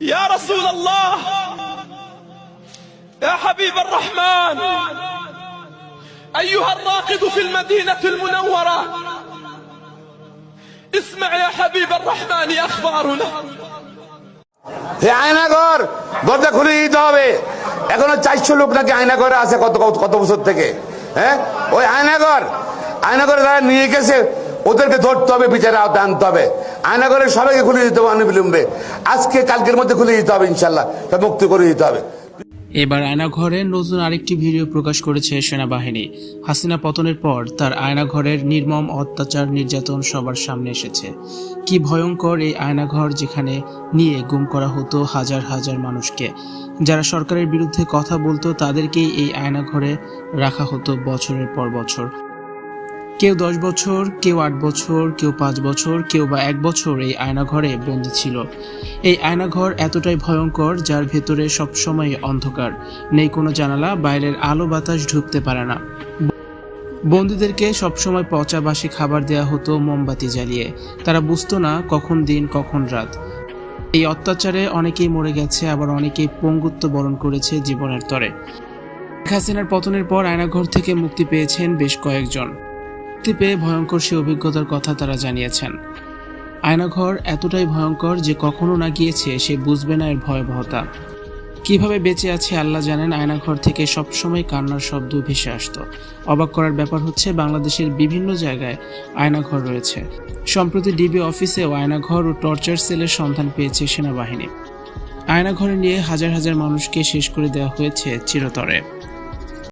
يا رسول الله يا حبيب الرحمن أيها الراقد في المدينة المنورة اسمع يا حبيب الرحمن أخبارنا হে আয়নাঘর দরজা খুলে দিতে হবে এখনো চারশো লোক নাকি আয়নাঘরে আছে কত কত- কত বছর থেকে হ্যাঁ ওই আয়নাঘর আয়নাঘরে যারা নিয়ে গেছে ওদেরকে ধরতে হবে বিচারে আওতায় আনতে হবে আয়নাঘরে সবাইকে খুলে দিতে হবে অনবিলম্বে আজকে কালকের মধ্যে খুলে দিতে হবে ইনশাল্লাহ তা মুক্তি করে দিতে হবে। এবার আয়নাঘরে নতুন আরেকটি ভিডিও প্রকাশ করেছে সেনাবাহিনী। হাসিনা পতনের পর তার আয়নাঘরের নির্মম অত্যাচার নির্যাতন সবার সামনে এসেছে। কি ভয়ঙ্কর এই আয়নাঘর যেখানে নিয়ে গুম করা হতো হাজার হাজার মানুষকে। যারা সরকারের বিরুদ্ধে কথা বলতো তাদেরকেই এই আয়নাঘরে রাখা হতো বছরের পর বছর। কেউ দশ বছর, কেউ আট বছর, কেউ পাঁচ বছর, কেউ বা এক বছর এই আয়নাঘরে বন্দী ছিল। এই আয়নাঘর এতটাই ভয়ঙ্কর, যার ভেতরে সবসময় অন্ধকার। নেই কোনো জানালা, বাইরের আলো বাতাস ঢুকতে পারে না। বন্দীদেরকে সবসময় পচা বাসি খাবার দেওয়া হতো মোমবাতি জ্বালিয়ে। তারা বুঝতো না কখন দিন, কখন রাত। এই অত্যাচারে অনেকেই মরে গেছে, আবার অনেকেই পঙ্গুত্ব বরণ করেছে জীবনের তরে। শেখ হাসিনার পতনের পর আয়নাঘর থেকে মুক্তি পেয়েছেন বেশ কয়েকজন। মুক্তি পেয়ে ভয়ঙ্কর সে অভিজ্ঞতার কথা তারা জানিয়েছেন। আয়নাঘর এতটাই ভয়ঙ্কর যে কখনো না গিয়েছে, সে বুঝবে না এর ভয়াবহতা। কীভাবে বেঁচে আছে আল্লাহ জানেন, আয়নাঘর থেকে সবসময় কান্নার শব্দ ভেসে আসতো। অবাক করার ব্যাপার হচ্ছে, বাংলাদেশের বিভিন্ন জায়গায় আয়নাঘর রয়েছে। সম্প্রতি ডিবি অফিসেও আয়নাঘর ও টর্চার সেলের সন্ধান পেয়েছে সেনাবাহিনী। আয়নাঘরে নিয়ে হাজার হাজার মানুষকে শেষ করে দেওয়া হয়েছে চিরতরে।